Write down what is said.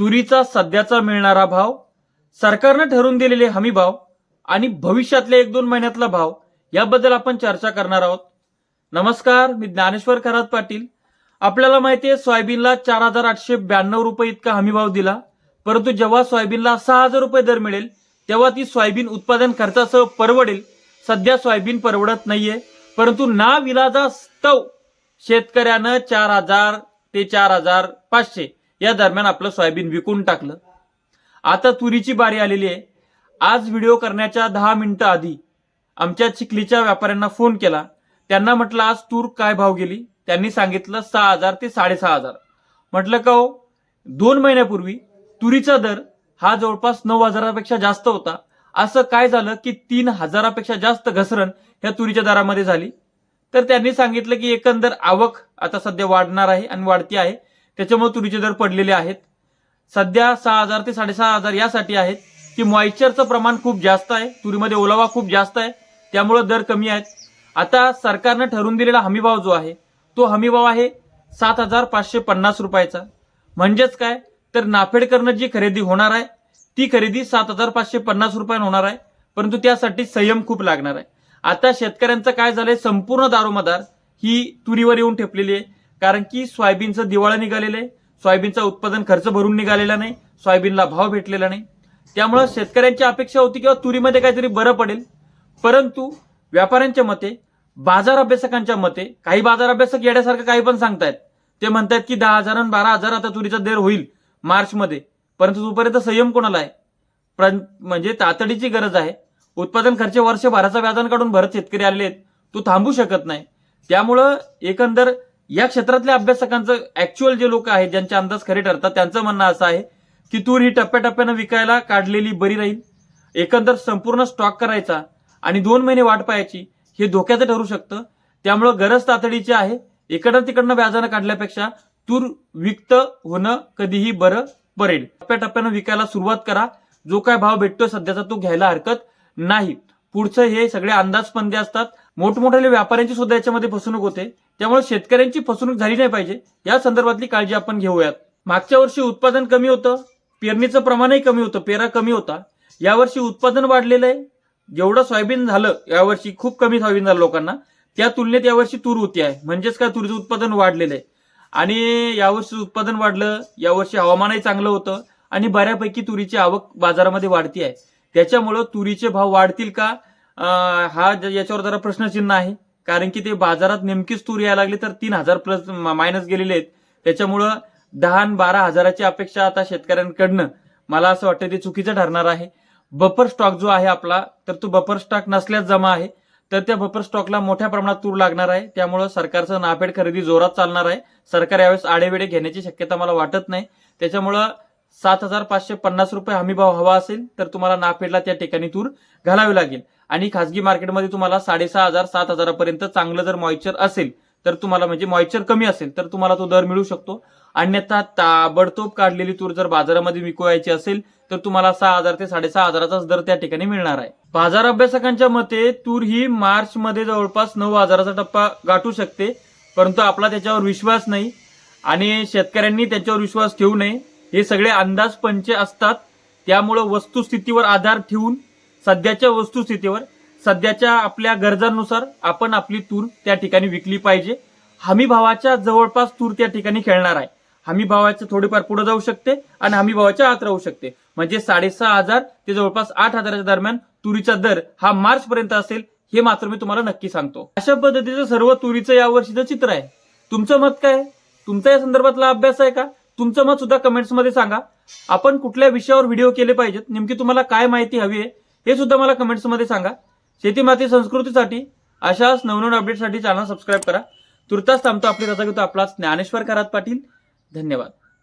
तुरीचा सध्याचा मिळणारा भाव सरकारनं ठरवून दिलेले हमी भाव आणि भविष्यातल्या एक दोन महिन्यातला भाव याबद्दल आपण चर्चा करणार आहोत. नमस्कार मी ज्ञानेश्वर खरात पाटील. आपल्याला माहिती आहे सोयाबीनला चार हजार आठशे ब्याण्णव रुपये इतका हमी भाव दिला. परंतु जेव्हा सोयाबीनला सहा हजार रुपये दर मिळेल तेव्हा ती सोयाबीन उत्पादन खर्चासह परवडेल. सध्या सोयाबीन परवडत नाहीये. परंतु ना विलाजास्तव शेतकऱ्यानं चार हजार ते चार हजार पाचशे या दरम्यान आपलं सोयाबीन विकून टाकलं. आता तुरीची बारी आलेली आहे. आज व्हिडिओ करण्याच्या दहा मिनिटं आधी आमच्या चिखलीच्या व्यापाऱ्यांना फोन केला. त्यांना म्हटलं आज तूर काय भाव गेली? त्यांनी सांगितलं सहा हजार ते साडेसहा हजार. म्हटलं का हो? दोन महिन्यापूर्वी तुरीचा दर हा जवळपास नऊ हजारापेक्षा जास्त होता. असं काय झालं की तीन हजारापेक्षा जास्त घसरण ह्या तुरीच्या दरामध्ये झाली? तर त्यांनी सांगितलं की एकंदर आवक आता सध्या वाढणार आहे आणि वाढती आहे. त्याच्यामुळे तुरीचे दर पडलेले आहेत. सध्या सहा हजार ते साडेसहा हजार यासाठी आहेत की मॉइश्चरचं प्रमाण खूप जास्त आहे. तुरीमध्ये ओलावा खूप जास्त आहे. त्यामुळं दर कमी आहेत. आता सरकारनं ठरवून दिलेला हमीभाव जो आहे तो हमीभाव आहे सात हजार पाचशे पन्नास रुपयाचा. म्हणजेच काय? तर नाफेडकरनं जी खरेदी होणार आहे ती खरेदी सात हजार पाचशे पन्नास रुपयानं होणार आहे. परंतु त्यासाठी संयम खूप लागणार आहे. आता शेतकऱ्यांचं काय झालंय संपूर्ण दारोमदार ही तुरीवर येऊन ठेपलेली आहे. कारण की सोयाबीनचं दिवाळं निघालेलं आहे. सोयाबीनचा उत्पादन खर्च भरून निघालेला नाही. सोयाबीनला भाव भेटलेला नाही. त्यामुळं शेतकऱ्यांची अपेक्षा होती किंवा तुरीमध्ये काहीतरी बरं पडेल. परंतु व्यापाऱ्यांच्या मते बाजार अभ्यासकांच्या मते काही बाजार अभ्यासक येण्यासारखं काही पण सांगतायत. ते म्हणतात की दहा हजार आणि बारा हजार आता तुरीचा दर होईल मार्चमध्ये. परंतु तोपर्यंत संयम कोणाला आहे? प्र- म्हणजे तातडीची गरज आहे. उत्पादन खर्च वर्षभराचा व्याजान काढून भरत शेतकरी आलेले आहेत. तो थांबू शकत नाही. त्यामुळं एकंदर या क्षेत्रातल्या अभ्यासकांचं ऍक्च्युअल जे लोक आहेत ज्यांचे अंदाज खरे ठरतात त्यांचं म्हणणं असं आहे की तूर ही टप्प्याटप्प्यानं विकायला काढलेली बरी राहील एकंदर संपूर्ण स्टॉक करायचा आणि दोन महिने वाट पाहायची हे धोक्याचं ठरू शकतं. त्यामुळं गरज तातडीची आहे. इकडं तिकडनं व्याजानं काढल्यापेक्षा तूर विकत होणं कधीही बरं पडेल. टप्प्याटप्प्यानं विकायला सुरुवात करा. जो काय भाव भेटतोय सध्याचा तो घ्यायला हरकत नाही. पुढचं हे सगळे अंदाजपंदे असतात. मोठमोठ्या व्यापाऱ्यांची सुद्धा याच्यामध्ये फसवणूक होते. त्यामुळे शेतकऱ्यांची फसवणूक झाली नाही पाहिजे. या संदर्भातली काळजी आपण घेऊयात. मागच्या वर्षी उत्पादन कमी होतं. पेरणीचं प्रमाणही कमी होतं. पेरा कमी होता. यावर्षी उत्पादन वाढलेलं आहे. जेवढं सोयाबीन झालं यावर्षी खूप कमी सोयाबीन झालं लोकांना. त्या तुलनेत यावर्षी तूर होती आहे. म्हणजेच काय? तुरीचं उत्पादन वाढलेलं आहे. आणि यावर्षी उत्पादन वाढलं. यावर्षी हवामानही चांगलं होतं. आणि बऱ्यापैकी तुरीची आवक बाजारामध्ये वाढती आहे. त्याच्यामुळं तुरीचे भाव वाढतील का? हा ज- याच्यावर जरा प्रश्नचिन्ह आहे. कारण की ते बाजारात नेमकीच तूर यायला लागली तर तीन हजार प्लस मायनस गेलेले आहेत. त्याच्यामुळं दहा बारा हजाराची अपेक्षा आता शेतकऱ्यांकडनं. मला असं वाटतं ते चुकीचं ठरणार आहे. बफर स्टॉक जो आहे आपला तर तो बफर स्टॉक नसल्यास जमा आहे. तर त्या बफर स्टॉकला मोठ्या प्रमाणात तूर लागणार आहे. त्यामुळं सरकारचं नाफेड खरेदी जोरात चालणार आहे. सरकार यावेळेस आडेवेडे घेण्याची शक्यता मला वाटत नाही. त्याच्यामुळं सात हजार पाचशे पन्नास रुपये हमी भाव हवा असेल तर तुम्हाला नाफेडला त्या ठिकाणी तूर घालावी लागेल. आणि खासगी मार्केटमध्ये तुम्हाला साडेसहा हजार सात हजारापर्यंत चांगलं जर मॉइश्चर असेल तर तुम्हाला म्हणजे मॉइश्चर कमी असेल तर तुम्हाला तो दर मिळू शकतो. अन्यथा ताबडतोब काढलेली तूर जर बाजारामध्ये विकवायची असेल तर तुम्हाला सहा हजार ते साडेसहा हजाराचाच दर त्या ठिकाणी मिळणार आहे. बाजार अभ्यासकांच्या मते तूर ही मार्च मध्ये जवळपास नऊ हजाराचा टप्पा गाठू शकते परंतु आपला त्याच्यावर विश्वास नाही आणि शेतकऱ्यांनी त्याच्यावर विश्वास ठेवू नये. हे सगळे अंदाज पंचे असतात. त्यामुळं वस्तुस्थितीवर आधार ठेवून सध्याच्या वस्तुस्थितीवर सध्याच्या आपल्या गरजांनुसार आपण आपली तूर त्या ठिकाणी विकली पाहिजे. हमी भावाच्या जवळपास तूर त्या ठिकाणी खेळणार आहे. हमी भावाच्या थोडीफार पुढे जाऊ शकते आणि हमी भावाच्या आत राहू शकते. म्हणजे साडेसहा हजार ते जवळपास आठ हजाराच्या दरम्यान तुरीचा दर हा मार्च पर्यंत असेल हे मात्र मी तुम्हाला नक्की सांगतो. अशा पद्धतीचं सर्व तुरीचं यावर्षीचं चित्र आहे. तुमचं मत काय तुमचा या संदर्भातला अभ्यास आहे का? तुमचं मत सुद्धा कमेंट्समध्ये सांगा. आपण कुठल्या विषयावर व्हिडिओ केले पाहिजेत? नेमकी तुम्हाला काय माहिती हवी आहे? हे सुद्धा मला कमेंट्समध्ये सांगा. शेतीमाती संस्कृतीसाठी अशाच नवनवीन अपडेटसाठी चॅनल सबस्क्राईब करा. तुर्तास थांबतो आपली रजा घेतो आपला ज्ञानेश्वर करात पाटील. धन्यवाद.